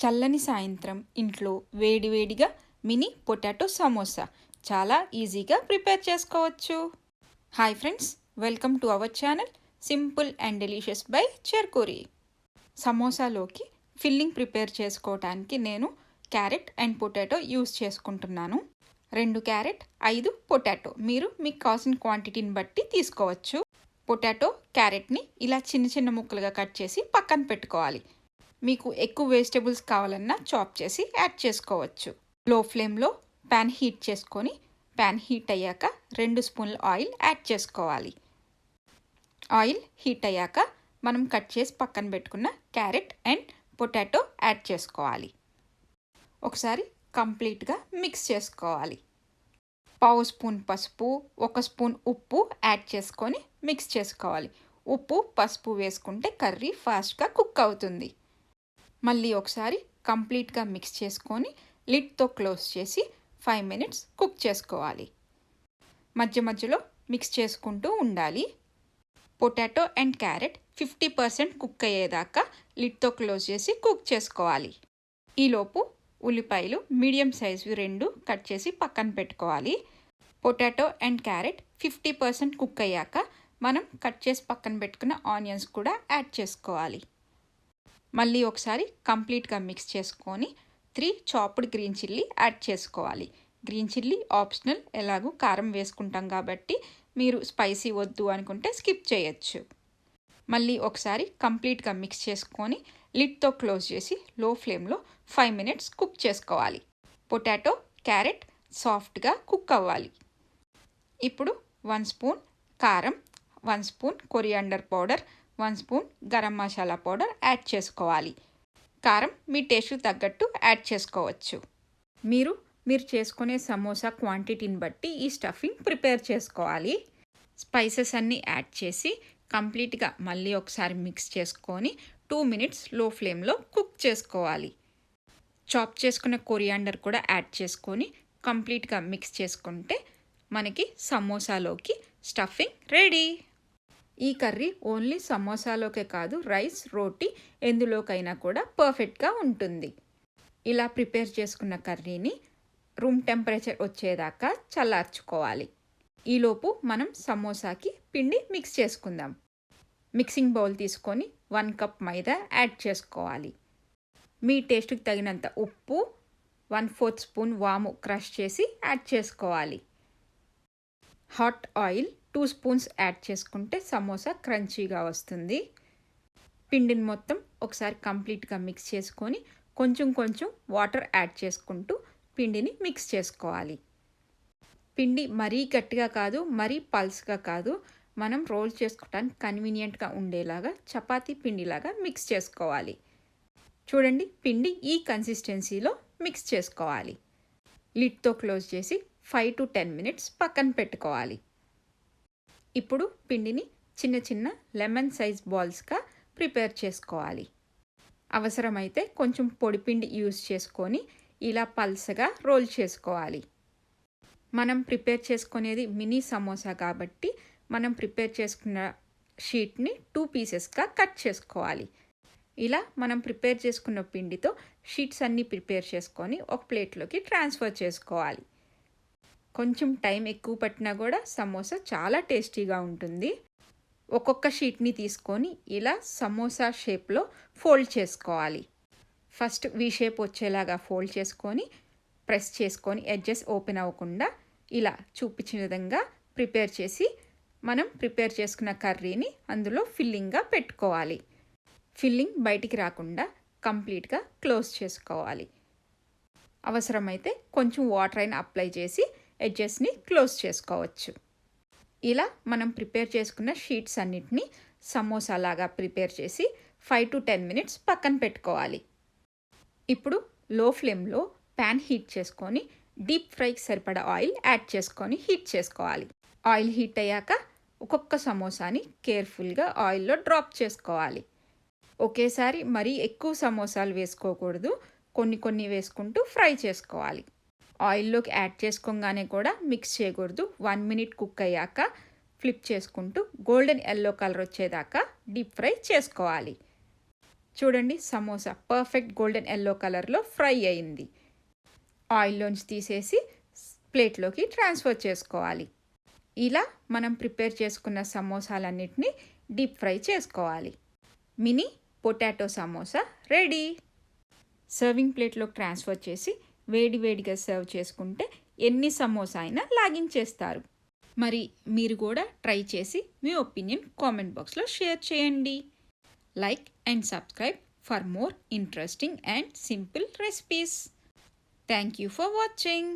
చల్లని సాయంత్రం ఇంట్లో వేడివేడిగా మినీ పొటాటో సమోసా. చాలా ఈజీగా ప్రిపేర్ చేసుకోవచ్చు. Hi friends welcome to our channel simple and delicious by Cherukuri. సమోసాలోకి filling prepare చేసుకోవటానికి నేను క్యారెట్ అండ్ పొటాటో యూస్ చేసుకుంటున్నాను. రెండు క్యారెట్ ఐదు పొటాటో. మీరు మీకు కావాల్సిన క్వాంటిటీని బట్టి తీసుకోవచ్చు. పొటాటో క్యారెట్ని ఇలా చిన్న చిన్న ముక్కలుగా కట్ చేసి పక్కన పెట్టుకోవాలి. మీకు ఎక్కువ వెజిటేబుల్స్ కావాలన్నా చాప్ చేసి యాడ్ చేసుకోవచ్చు. లో ఫ్లేమ్లో ప్యాన్ హీట్ చేసుకొని ప్యాన్ హీట్ అయ్యాక రెండు స్పూన్ల ఆయిల్ యాడ్ చేసుకోవాలి. ఆయిల్ హీట్ అయ్యాక మనం కట్ చేసి పక్కన పెట్టుకున్న క్యారెట్ అండ్ పొటాటో యాడ్ చేసుకోవాలి. ఒకసారి కంప్లీట్గా మిక్స్ చేసుకోవాలి. పావు స్పూన్ పసుపు ఒక స్పూన్ ఉప్పు యాడ్ చేసుకొని మిక్స్ చేసుకోవాలి. ఉప్పు పసుపు వేసుకుంటే కర్రీ ఫాస్ట్గా కుక్ అవుతుంది. మళ్ళీ ఒకసారి కంప్లీట్గా మిక్స్ చేసుకొని లిడ్తో క్లోజ్ చేసి ఫైవ్ మినిట్స్ కుక్ చేసుకోవాలి. మధ్య మధ్యలో మిక్స్ చేసుకుంటూ ఉండాలి. Potato and carrot fifty percent cook అయ్యేదాకా లిడ్తో క్లోజ్ చేసి కుక్ చేసుకోవాలి. ఈలోపు ఉల్లిపాయలు మీడియం సైజు రెండు కట్ చేసి పక్కన పెట్టుకోవాలి. Potato and carrot fifty percent cook అయ్యాక మనం కట్ చేసి పక్కన పెట్టుకున్న ఆనియన్స్ కూడా యాడ్ చేసుకోవాలి. మళ్ళీ ఒకసారి కంప్లీట్గా మిక్స్ చేసుకొని three chopped green chilli add చేసుకోవాలి. గ్రీన్ చిల్లీ ఆప్షనల్ ఎలాగూ కారం వేసుకుంటాం కాబట్టి మీరు స్పైసీ వద్దు అనుకుంటే స్కిప్ చేయొచ్చు. మళ్ళీ ఒకసారి కంప్లీట్గా మిక్స్ చేసుకొని లిడ్తో క్లోజ్ చేసి లో ఫ్లేమ్లో ఫైవ్ మినిట్స్ కుక్ చేసుకోవాలి. పొటాటో క్యారెట్ సాఫ్ట్గా కుక్ అవ్వాలి. ఇప్పుడు వన్ స్పూన్ కారం one spoon coriander powder one spoon garam masala powder add చేసుకోవాలి. కారం మీ టేస్ట్ తగ్గట్టు యాడ్ చేసుకోవచ్చు. మీరు మీరు చేసుకునే సమోసా క్వాంటిటీని బట్టి ఈ స్టఫింగ్ ప్రిపేర్ చేసుకోవాలి. స్పైసెస్ అన్నీ యాడ్ చేసి కంప్లీట్గా మళ్ళీ ఒకసారి మిక్స్ చేసుకొని టూ మినిట్స్లో ఫ్లేమ్లో కుక్ చేసుకోవాలి. చాప్ చేసుకున్న కొరియాండర్ కూడా యాడ్ చేసుకొని కంప్లీట్గా మిక్స్ చేసుకుంటే మనకి సమోసాలోకి స్టఫింగ్ రెడీ. ఈ కర్రీ ఓన్లీ సమోసాలోకే కాదు రైస్ రోటీ ఎందులోకైనా కూడా పర్ఫెక్ట్గా ఉంటుంది. ఇలా ప్రిపేర్ చేసుకున్న కర్రీని రూమ్ టెంపరేచర్ వచ్చేదాకా చల్లార్చుకోవాలి. ఈలోపు మనం సమోసాకి పిండి మిక్స్ చేసుకుందాం. మిక్సింగ్ బౌల్ తీసుకొని వన్ కప్ మైదా యాడ్ చేసుకోవాలి. మీ టేస్ట్కి తగినంత ఉప్పు వన్ ఫోర్త్ స్పూన్ వాము క్రష్ చేసి యాడ్ చేసుకోవాలి. Hot oil two spoons add చేసుకుంటే సమోసా క్రంచీగా వస్తుంది. పిండిని మొత్తం ఒకసారి కంప్లీట్గా మిక్స్ చేసుకొని కొంచెం కొంచెం వాటర్ యాడ్ చేసుకుంటూ పిండిని మిక్స్ చేసుకోవాలి. పిండి మరీ గట్టిగా కాదు మరీ పల్స్గా కాదు. మనం రోల్ చేసుకోవడానికి కన్వీనియంట్గా ఉండేలాగా చపాతీ పిండిలాగా మిక్స్ చేసుకోవాలి. చూడండి పిండి ఈ కన్సిస్టెన్సీలో మిక్స్ చేసుకోవాలి. లిడ్తో క్లోజ్ చేసి ఫైవ్ టు టెన్ మినిట్స్ పక్కన పెట్టుకోవాలి. ఇప్పుడు పిండిని చిన్న చిన్న లెమన్ సైజ్ బాల్స్గా ప్రిపేర్ చేసుకోవాలి. అవసరమైతే కొంచెం పొడిపిండి యూజ్ చేసుకొని ఇలా పల్సగా రోల్ చేసుకోవాలి. మనం ప్రిపేర్ చేసుకునేది మినీ సమోసా కాబట్టి మనం ప్రిపేర్ చేసుకున్న షీట్ని టూ పీసెస్గా కట్ చేసుకోవాలి. ఇలా మనం ప్రిపేర్ చేసుకున్న పిండితో షీట్స్ అన్నీ ప్రిపేర్ చేసుకొని ఒక ప్లేట్లోకి ట్రాన్స్ఫర్ చేసుకోవాలి. కొంచెం టైం ఎక్కువ పట్టినా కూడా సమోసా చాలా టేస్టీగా ఉంటుంది. ఒక్కొక్క షీట్ని తీసుకొని ఇలా సమోసా షేప్లో ఫోల్డ్ చేసుకోవాలి. ఫస్ట్ వీ షేప్ వచ్చేలాగా ఫోల్డ్ చేసుకొని ప్రెస్ చేసుకొని ఎడ్జెస్ ఓపెన్ అవ్వకుండా ఇలా చూపించిన విధంగా ప్రిపేర్ చేసి మనం ప్రిపేర్ చేసుకున్న కర్రీని అందులో ఫిల్లింగ్గా పెట్టుకోవాలి. ఫిల్లింగ్ బయటికి రాకుండా కంప్లీట్గా క్లోజ్ చేసుకోవాలి. అవసరమైతే కొంచెం వాటర్ అయినా అప్లై చేసి ఎడ్జెస్ని క్లోజ్ చేసుకోవచ్చు. ఇలా మనం ప్రిపేర్ చేసుకున్న షీట్స్ అన్నిటినీ సమోసాలాగా ప్రిపేర్ చేసి ఫైవ్ టు టెన్ మినిట్స్ పక్కన పెట్టుకోవాలి. ఇప్పుడు లో ఫ్లేమ్లో ప్యాన్ హీట్ చేసుకొని డీప్ ఫ్రైకి సరిపడా ఆయిల్ యాడ్ చేసుకొని హీట్ చేసుకోవాలి. ఆయిల్ హీట్ అయ్యాక ఒక్కొక్క సమోసాని కేర్ఫుల్గా ఆయిల్లో డ్రాప్ చేసుకోవాలి. ఒకేసారి మరీ ఎక్కువ సమోసాలు వేసుకోకూడదు. కొన్ని కొన్ని వేసుకుంటూ ఫ్రై చేసుకోవాలి. ఆయిల్లోకి యాడ్ చేసుకోగానే కూడా మిక్స్ చేయకూడదు. వన్ మినిట్ కుక్ అయ్యాక ఫ్లిప్ చేసుకుంటూ గోల్డెన్ ఎల్లో కలర్ వచ్చేదాకా డీప్ ఫ్రై చేసుకోవాలి. చూడండి సమోసా పర్ఫెక్ట్ గోల్డెన్ ఎల్లో కలర్లో ఫ్రై అయింది. ఆయిల్లోంచి తీసేసి ప్లేట్లోకి ట్రాన్స్ఫర్ చేసుకోవాలి. ఇలా మనం ప్రిపేర్ చేసుకున్న సమోసాలన్నిటినీ డీప్ ఫ్రై చేసుకోవాలి. Mini potato samosa ready. Serving ప్లేట్లోకి ట్రాన్స్ఫర్ చేసి వేడివేడిగా సర్వ్ చేసుకుంటే ఎన్ని సమోసా అయినా లాగించేస్తారు మరి మీరు కూడా ట్రై చేసి మీ ఒపీనియన్ కామెంట్ బాక్స్లో షేర్ చేయండి. Like and subscribe for more interesting and simple recipes. Thank you for watching.